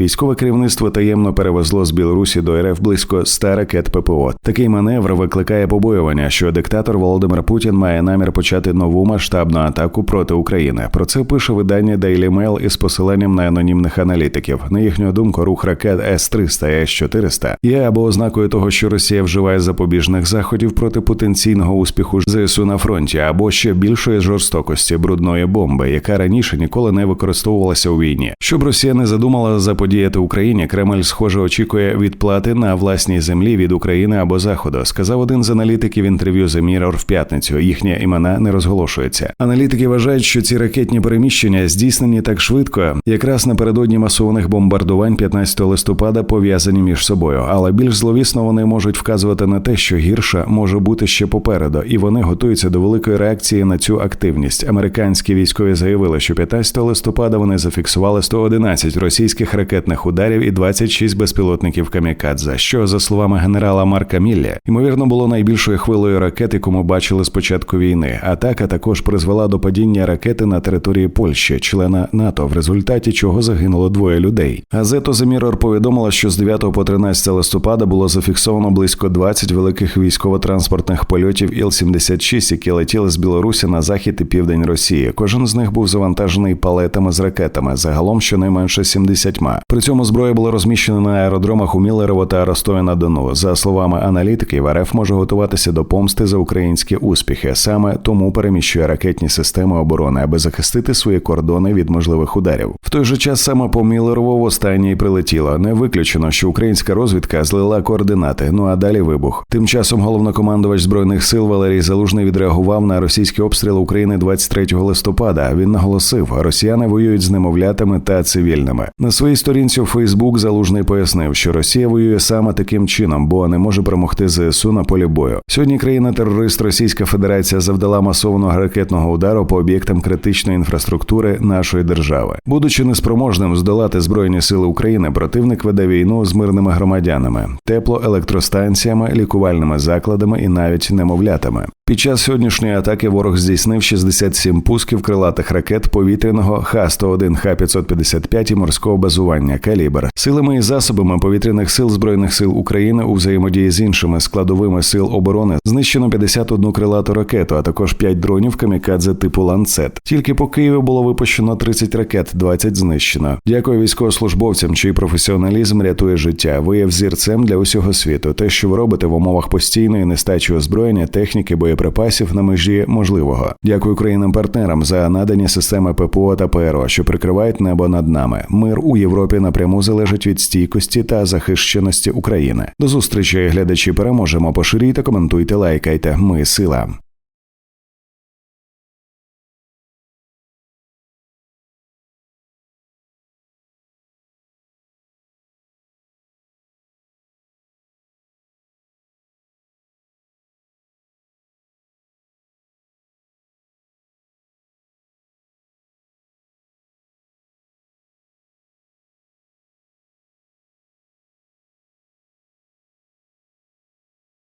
Військове керівництво таємно перевезло з Білорусі до РФ близько 100 ракет ППО. Такий маневр викликає побоювання, що диктатор Володимир Путін має намір почати нову масштабну атаку проти України. Про це пише видання Daily Mail із посиланням на анонімних аналітиків. На їхню думку, рух ракет С-300 і С-400 є або ознакою того, що Росія вживає запобіжних заходів проти потенційного успіху ЗСУ на фронті, або ще більшої жорстокості брудної бомби, яка раніше ніколи не використовувалася у війні. Щоб Росія не задумала заподіяти Україні, Кремль, схоже, очікує відплати на власній землі від України або Заходу. Сказав один з аналітиків інтерв'ю The Mirror в п'ятницю. Їхні імена не розголошуються. Аналітики вважають, що ці ракетні переміщення здійснені так швидко, якраз напередодні масованих бомбардувань 15 листопада пов'язані між собою. Але більш зловісно вони можуть вказувати на те, що гірше може бути ще попереду, і вони готуються до великої реакції на цю активність. Американські військові заявили, що 15 листопада вони зафіксували 111 російських ракетних ударів і 26 безпілотників камікадзе, що за словами генерала Марка Мілля, ймовірно було найбільшою хвилею ракет, яку ми бачили з початку війни. Атака також призвела до падіння ракети на території Польщі, члена НАТО, в результаті чого загинуло двоє людей. Газету The Mirror повідомила, що з 9 по 13 листопада було зафіксовано близько 20 великих військово-транспортних польотів Іл-76, які летіли з Білорусі на захід і південь Росії. Кожен з них був завантажений палетами з ракетами, загалом щонайменше 70. При цьому зброя була розміщена на аеродромах у Міллерово та Ростові на Дону. За словами аналітиків, РФ може готуватися до помсти за українські успіхи. Саме тому переміщує ракетні системи оборони, аби захистити свої кордони від можливих ударів. В той же час саме по Міллерово в останній прилетіло. Не виключено, що українська розвідка злила координати. Ну а далі вибух. Тим часом головнокомандувач збройних сил Валерій Залужний відреагував на російський обстріл України 23 листопада. Він наголосив, росіяни воюють з немовлятами та цивільними. На своїй сторінці Фейсбук Залужний пояснив, що Росія воює саме таким чином, бо не може перемогти ЗСУ на полі бою. Сьогодні країна-терорист Російська Федерація завдала масованого ракетного удару по об'єктам критичної інфраструктури нашої держави. Будучи неспроможним здолати збройні сили України, противник веде війну з мирними громадянами, теплоелектростанціями, лікувальними закладами і навіть немовлятами. Під час сьогоднішньої атаки ворог здійснив 67 пусків крилатих ракет повітряного Х-101, Х-555 і морського базування «Калібр». Силами і засобами повітряних сил збройних сил України у взаємодії з іншими складовими сил оборони знищено 51 крилату ракету, а також 5 дронів камікадзе типу ланцет. Тільки по Києві було випущено 30 ракет, 20 знищено. Дякую військовослужбовцям, чий професіоналізм рятує життя. Ви є взірцем для усього світу. Те, що ви робите в умовах постійної нестачі озброєння, техніки, боєприпасів на межі можливого. Дякую країнам-партнерам за надані системи ППО та ПРО, що прикривають небо над нами. Мир у Європі напряму залежить від стійкості та захищеності України. До зустрічі, глядачі. Переможемо. Поширюйте, коментуйте, лайкайте. Ми сила.